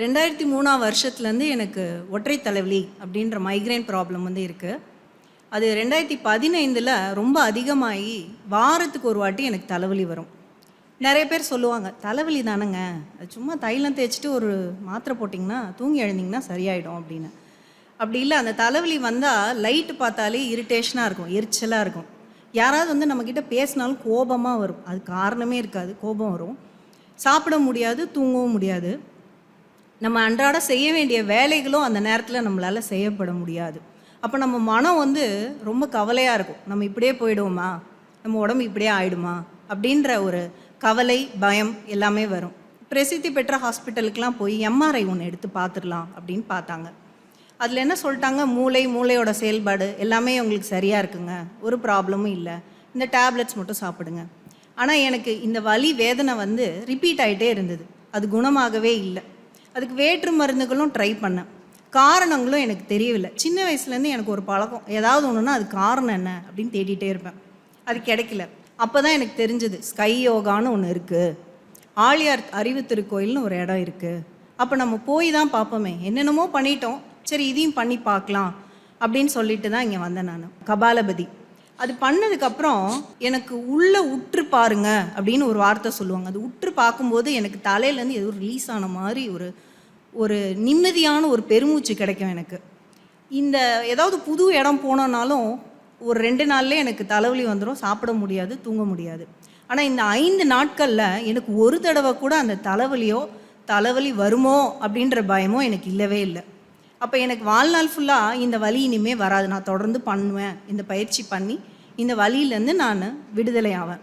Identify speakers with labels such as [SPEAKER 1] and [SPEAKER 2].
[SPEAKER 1] ரெண்டாயிரத்தி மூணாம் வருஷத்துலேருந்து எனக்கு ஒற்றை தலைவலி அப்படின்ற மைக்ரைன் ப்ராப்ளம் வந்து இருக்குது அது ரெண்டாயிரத்தி பதினைந்தில் ரொம்ப அதிகமாகி வாரத்துக்கு ஒரு வாட்டி எனக்கு தலைவலி வரும். நிறைய பேர் சொல்லுவாங்க தலைவலி தானேங்க. அது சும்மா தைலம் தேய்ச்சிட்டு ஒரு மாத்திரை போட்டிங்கன்னா தூங்கி எழுந்தீங்கன்னா சரியாயிடும் அப்படின்னு. அப்படி இல்லை அந்த தலைவலி வந்தால் லைட்டு பார்த்தாலே இரிட்டேஷனாக இருக்கும் எரிச்சலாக இருக்கும். யாராவது வந்து நம்மக்கிட்ட பேசினாலும் கோபமாக வரும். அது காரணமே இருக்காது கோபம் வரும். சாப்பிட முடியாது தூங்கவும் முடியாது. நம்ம அன்றாட செய்ய வேண்டிய வேலைகளும் அந்த நேரத்தில் நம்மளால் செய்யப்பட முடியாது. அப்போ நம்ம மனம் வந்து ரொம்ப கவலையாக இருக்கும். நம்ம இப்படியே போயிடுவோமா? நம்ம உடம்பு இப்படியே ஆயிடுமா? அப்படின்ற ஒரு கவலை பயம் எல்லாமே வரும். பிரசித்தி பெற்ற ஹாஸ்பிட்டலுக்கெலாம் போய் எம்ஆர்ஐ ஒன்று எடுத்து பார்த்துடலாம் அப்படின்னு பார்த்தாங்க. அதில் என்ன சொல்லிட்டாங்க? மூளை மூளையோட செயல்பாடு எல்லாமே உங்களுக்கு சரியாக இருக்குங்க. ஒரு ப்ராப்ளமும் இல்லை. இந்த டேப்லெட்ஸ் மட்டும் சாப்பிடுங்க. ஆனால் எனக்கு இந்த வலி வேதனை வந்து ரிப்பீட் ஆகிட்டே இருந்தது. அது குணமாகவே இல்லை. அதுக்கு வேற்று மருந்துகளும் ட்ரை பண்ணேன். காரணங்களும் எனக்கு தெரியவில்லை. சின்ன வயசுலேருந்து எனக்கு ஒரு பழக்கம். ஏதாவது ஒன்றுனா அது காரணம் என்ன அப்படின்னு தேடிட்டே இருப்பேன். அது கிடைக்கல. அப்போ தான் எனக்கு தெரிஞ்சது ஸ்கை யோகான்னு ஒன்று இருக்குது ஆழியார் அறிவு திருக்கோயில்னு ஒரு இடம் இருக்குது அப்போ நம்ம போய் தான் பார்ப்போமே. என்னென்னமோ பண்ணிட்டோம். சரி இதையும் பண்ணி பார்க்கலாம் அப்படின்னு சொல்லிட்டு தான் இங்கே வந்தேன் நான். கபாலபதி. அது பண்ணதுக்கப்புறம் எனக்கு உள்ளே உற்று பாருங்க அப்படின்னு ஒரு வார்த்தை சொல்லுவாங்க. அது உற்று பார்க்கும்போது எனக்கு தலையிலேருந்து ஏதோ ரிலீஸ் ஆன மாதிரி ஒரு ஒரு நிம்மதியான ஒரு பெருமூச்சு கிடைக்கும் எனக்கு. இந்த ஏதாவது புது இடம் போனோன்னாலும் ஒரு ரெண்டு நாள்லேயே எனக்கு தலைவலி வந்துடும் சாப்பிட முடியாது தூங்க முடியாது. ஆனால் இந்த ஐந்து நாட்களில் எனக்கு ஒரு தடவை கூட அந்த தலைவலியோ தலைவலி வருமோ அப்படின்ற பயமோ எனக்கு இல்லவே இல்லை. அப்போ எனக்கு வாழ்நாள் ஃபுல்லாக இந்த வலி இனிமேல் வராது. நான் தொடர்ந்து பண்ணுவேன். இந்த பயிற்சி பண்ணி இந்த வழியிலேருந்து நான் விடுதலை ஆவேன்.